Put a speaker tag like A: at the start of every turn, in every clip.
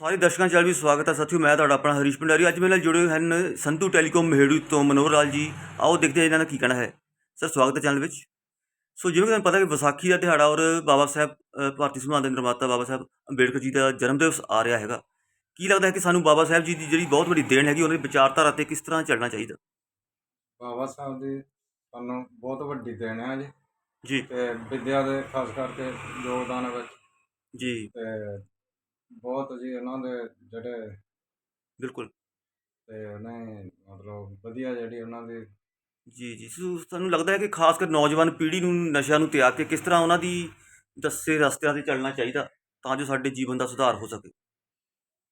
A: ਸਾਰੇ ਦਰਸ਼ਕਾਂ ਚੱਲ ਵੀ ਸਵਾਗਤ ਹੈ ਸਾਥੀਓ ਮੈਂ ਤੁਹਾਡਾ ਆਪਣਾ ਹਰੀਸ਼ ਭੰਡਾਰੀ। ਅੱਜ ਮੇਰੇ ਨਾਲ ਜੁੜੇ ਹੋਏ ਹਨ ਸੰਧੂ ਟੈਲੀਕਾਮ ਮਹੇੜੂ ਤੋਂ ਮਨੋਹਰ ਲਾਲ ਜੀ। ਆਓ ਦੇਖਦੇ ਹਾਂ ਇਹਨਾਂ ਦਾ ਕੀ ਕਹਿਣਾ ਹੈ। ਸਰ ਸਵਾਗਤ ਹੈ ਚੈਨਲ ਵਿੱਚ। ਸੋ ਜਿਵੇਂ ਕਿ ਤੁਹਾਨੂੰ ਪਤਾ ਕਿ ਵਿਸਾਖੀ ਦਾ ਦਿਹਾੜਾ ਔਰ ਬਾਬਾ ਸਾਹਿਬ ਅ, ਭਾਰਤੀ ਸੰਵਿਧਾਨ ਦੇ ਨਿਰਮਾਤਾ ਬਾਬਾ ਸਾਹਿਬ ਅੰਬੇਡਕਰ ਜੀ ਦਾ ਜਨਮ ਦਿਵਸ ਆ ਰਿਹਾ ਹੈਗਾ। ਕੀ ਲੱਗਦਾ ਹੈ ਕਿ ਸਾਨੂੰ ਬਾਬਾ ਸਾਹਿਬ ਜੀ ਦੀ ਜਿਹੜੀ ਬਹੁਤ ਵੱਡੀ ਦੇਣ ਹੈਗੀ ਉਹਨਾਂ ਦੀ ਵਿਚਾਰਧਾਰਾ ਤੇ ਕਿਸ ਤਰ੍ਹਾਂ ਚੱਲਣਾ ਚਾਹੀਦਾ?
B: ਬਾਬਾ ਸਾਹਿਬ ਦੀ ਸਾਨੂੰ ਬਹੁਤ ਵੱਡੀ ਦੇਣ ਹੈ ਜੀ।
A: ਜੀ।
B: ਤੇ ਵਿਦਿਆ ਦੇ ਖਾਸ ਕਰਕੇ ਯੋਗਦਾਨ ਵਿੱਚ।
A: ਜੀ।
B: ਤੇ ਬਹੁਤ ਜੀ ਉਹਨਾਂ ਦੇ ਜਿਹੜੇ
A: ਬਿਲਕੁਲ।
B: ਤੇ ਉਹਨੇ ਮਤਲਬ ਵਧੀਆ ਜਿਹੜੀ ਉਹਨਾਂ ਦੀ
A: ਜੀ ਜੀ। ਸੋ ਸਾਨੂੰ ਲੱਗਦਾ ਹੈ ਕਿ ਖਾਸ ਕਰ ਨੌਜਵਾਨ ਪੀੜ੍ਹੀ ਨੂੰ ਨਸ਼ਿਆਂ ਨੂੰ ਤਿਆਗ ਕੇ ਕਿਸ ਤਰ੍ਹਾਂ ਉਹਨਾਂ ਦੀ ਦੱਸੇ ਰਸਤਿਆਂ ਤੇ ਚੱਲਣਾ ਚਾਹੀਦਾ ਤਾਂ ਜੋ ਸਾਡੇ ਜੀਵਨ ਦਾ ਸੁਧਾਰ ਹੋ ਸਕੇ?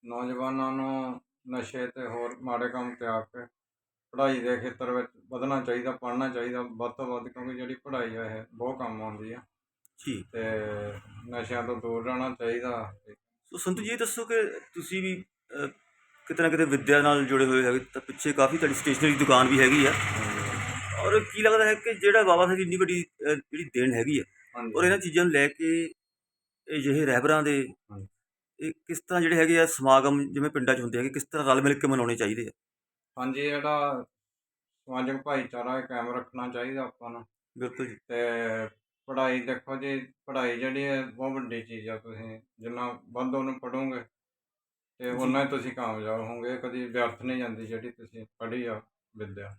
B: ਨੌਜਵਾਨਾਂ ਨੂੰ ਨਸ਼ੇ ਤੇ ਹੋਰ ਮਾੜੇ ਕੰਮ ਤਿਆਗ ਕੇ ਪੜ੍ਹਾਈ ਦੇ ਖੇਤਰ ਵਿੱਚ ਵਧਣਾ ਚਾਹੀਦਾ ਪੜ੍ਹਨਾ ਚਾਹੀਦਾ ਵੱਧ ਤੋਂ ਵੱਧ ਕਿਉਂਕਿ ਜਿਹੜੀ ਪੜ੍ਹਾਈ ਹੈ ਇਹ ਬਹੁਤ ਕੰਮ ਆਉਂਦੀ ਆ
A: ਜੀ।
B: ਤੇ ਨਸ਼ਿਆਂ ਤੋਂ ਦੂਰ ਰਹਿਣਾ ਚਾਹੀਦਾ।
A: ਸੋ ਸੰਤੂ ਜੀ ਇਹ ਦੱਸੋ ਕਿ ਤੁਸੀਂ ਵੀ ਅਹ, ਕਿਤੇ ਨਾ ਕਿਤੇ ਵਿੱਦਿਆ ਨਾਲ ਜੁੜੇ ਹੋਏ ਹੈਗੇ ਤਾਂ ਪਿੱਛੇ ਕਾਫੀ ਤੁਹਾਡੀ ਸਟੇਸ਼ਨਰੀ ਦੀ ਦੁਕਾਨ ਵੀ ਹੈਗੀ ਆ। ਔਰ ਕੀ ਲੱਗਦਾ ਹੈ ਕਿ ਜਿਹੜਾ ਬਾਬਾ ਸਾਹਿਬ ਦੀ ਇੰਨੀ ਵੱਡੀ ਅਹ, ਜਿਹੜੀ ਦੇਣ ਹੈਗੀ
B: ਹਾਂਜੀ।
A: ਔਰ ਇਹਨਾਂ ਚੀਜ਼ਾਂ ਨੂੰ ਲੈ ਕੇ ਇਹ ਜਿਹੇ ਰਹਿਬਰਾਂ ਦੇ
B: ਹਾਂਜੀ।
A: ਇਹ ਕਿਸ ਤਰ੍ਹਾਂ ਜਿਹੜੇ ਹੈਗੇ ਆ ਸਮਾਗਮ ਜਿਵੇਂ ਪਿੰਡਾਂ 'ਚ ਹੁੰਦੇ ਹੈਗੇ ਕਿਸ ਤਰ੍ਹਾਂ ਰਲ ਮਿਲ ਕੇ ਮਨਾਉਣੇ ਚਾਹੀਦੇ ਆ?
B: ਹਾਂਜੀ ਜਿਹੜਾ ਸਮਾਜਿਕ ਭਾਈਚਾਰਾ ਕਾਇਮ ਰੱਖਣਾ ਚਾਹੀਦਾ ਆਪਾਂ ਨੂੰ।
A: ਬਿਲਕੁਲ ਜੀ।
B: ਤੇ ਪੜ੍ਹਾਈ ਦੇਖੋ ਜੀ ਪੜ੍ਹਾਈ ਜਿਹੜੀ ਹੈ ਬਹੁਤ ਵੱਡੀ ਚੀਜ਼ ਆ ਤੁਸੀਂ ਜਿੰਨਾ ਵੱਧ ਉਹਨੂੰ ਪੜੋਗੇ ਤੇ। ਉਨਾ ਹੀ ਤੁਸੀਂ ਕਾਮਯਾਬ ਹੋਵੋਗੇ ਕਦੀ ਵਿਅਰਥ ਨਹੀਂ ਜਾਂਦੀ ਜਿਹੜੀ ਤੁਸੀਂ ਪੜ੍ਹੀ ਆ ਵਿਦਿਆ।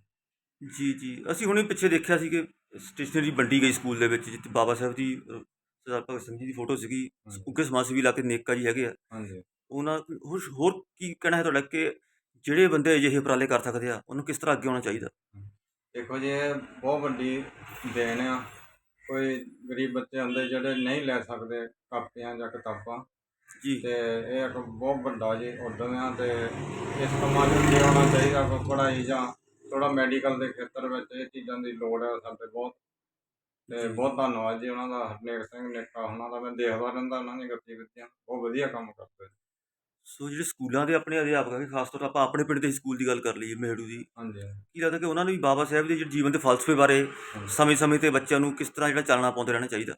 A: ਜੀ ਜੀ। ਅਸੀਂ ਹੁਣੇ ਪਿੱਛੇ ਦੇਖਿਆ ਸੀ ਕਿ ਸਟੇਸ਼ਨਰੀ ਵੰਡੀ ਗਈ ਸਕੂਲ ਦੇ ਵਿੱਚ ਜਿੱਥੇ ਬਾਬਾ ਸਾਹਿਬ ਦੀ ਸਰਦਾਰ ਭਗਤ ਸਿੰਘ ਜੀ ਦੀ ਫੋਟੋ ਸੀਗੀ।
B: ਹਾਂਜੀ।
A: ਉੱਗੇ ਸਮਾਜ ਸੇਵੀ ਇਲਾਕੇ ਨੇਕਾ ਜੀ ਹੈਗੇ ਆ।
B: ਹਾਂਜੀ।
A: ਉਹਨਾਂ ਹੋਰ ਹੋਰ ਕੀ ਕਹਿਣਾ ਹੈ ਤੁਹਾਡਾ ਕਿ ਜਿਹੜੇ ਬੰਦੇ ਅਜਿਹੇ ਉਪਰਾਲੇ ਕਰ ਸਕਦੇ ਆ ਉਹਨੂੰ ਕਿਸ ਤਰ੍ਹਾਂ ਅੱਗੇ ਆਉਣਾ ਚਾਹੀਦਾ?
B: ਦੇਖੋ ਜੀ ਇਹ ਬਹੁਤ ਵੱਡੀ ਦੇਣ ਆ। ਕੋਈ ਗਰੀਬ ਬੱਚੇ ਹੁੰਦੇ ਜਿਹੜੇ ਨਹੀਂ ਲੈ ਸਕਦੇ ਕਾਪੀਆਂ ਜਾਂ ਕਿਤਾਬਾਂ
A: ਜੀ।
B: ਤੇ ਇਹ ਇੱਕ ਬਹੁਤ ਵੱਡਾ ਜੀ ਉਦਮ ਆ ਤੇ ਇਸ ਕੰਮਾਂ ਨੂੰ ਅੱਗੇ ਆਉਣਾ ਚਾਹੀਦਾ ਕੋਈ ਪੜ੍ਹਾਈ ਜਾਂ ਥੋੜਾ ਮੈਡੀਕਲ ਦੇ ਖੇਤਰ ਵਿੱਚ ਇਹ ਚੀਜ਼ਾਂ ਦੀ ਲੋੜ ਹੈ ਸਾਡੇ ਬਹੁਤ। ਤੇ। ਬਹੁਤ ਧੰਨਵਾਦ ਜੀ ਉਹਨਾਂ ਦਾ ਹਰਨੇਕ ਸਿੰਘ ਨੇਕਾ ਉਹਨਾਂ ਦਾ ਮੈਂ ਦੇਖਦਾ ਰਹਿੰਦਾ ਉਹਨਾਂ ਦੀਆਂ ਗਤੀਵਿਧੀਆਂ ਬਹੁਤ ਵਧੀਆ ਕੰਮ ਕਰਦੇ।
A: ਸੋ ਜਿਹੜੇ ਸਕੂਲਾਂ ਦੇ ਆਪਣੇ ਅਧਿਆਪਕ ਹੈਗੇ ਖਾਸ ਤੌਰ ਤੇ ਆਪਾਂ ਆਪਣੇ ਪਿੰਡ ਦੇ ਸਕੂਲ ਦੀ ਗੱਲ ਕਰ ਲਈਏ ਮਹਿੜੂ ਦੀ।
B: ਹਾਂਜੀ
A: ਕੀ ਲੱਗਦਾ ਕਿ ਉਹਨਾਂ ਨੂੰ ਵੀ ਬਾਬਾ ਸਾਹਿਬ ਦੇ ਜਿਹੜੇ ਜੀਵਨ ਦੇ ਫਲਸਫੇ ਬਾਰੇ ਸਮੇਂ-ਸਮੇਂ ਤੇ ਬੱਚਿਆਂ ਨੂੰ ਕਿਸ ਤਰ੍ਹਾਂ ਜਿਹੜਾ ਚਾਲਣਾ ਪਾਉਂਦੇ ਰਹਿਣਾ ਚਾਹੀਦਾ?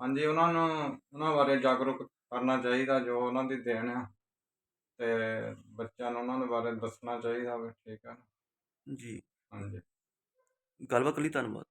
B: ਹਾਂਜੀ ਉਹਨਾਂ ਨੂੰ ਉਹਨਾਂ ਬਾਰੇ ਜਾਗਰੂਕ ਕਰਨਾ ਚਾਹੀਦਾ ਜੋ ਉਹਨਾਂ ਦੀ ਦੇਣ ਆ। ਤੇ ਬੱਚਿਆਂ ਨੂੰ ਉਹਨਾਂ ਦੇ ਬਾਰੇ ਦੱਸਣਾ ਚਾਹੀਦਾ ਵੀ ਠੀਕ ਹੈ
A: ਜੀ।
B: ਹਾਂਜੀ।
A: ਗੱਲਬਾਤ ਲਈ ਧੰਨਵਾਦ।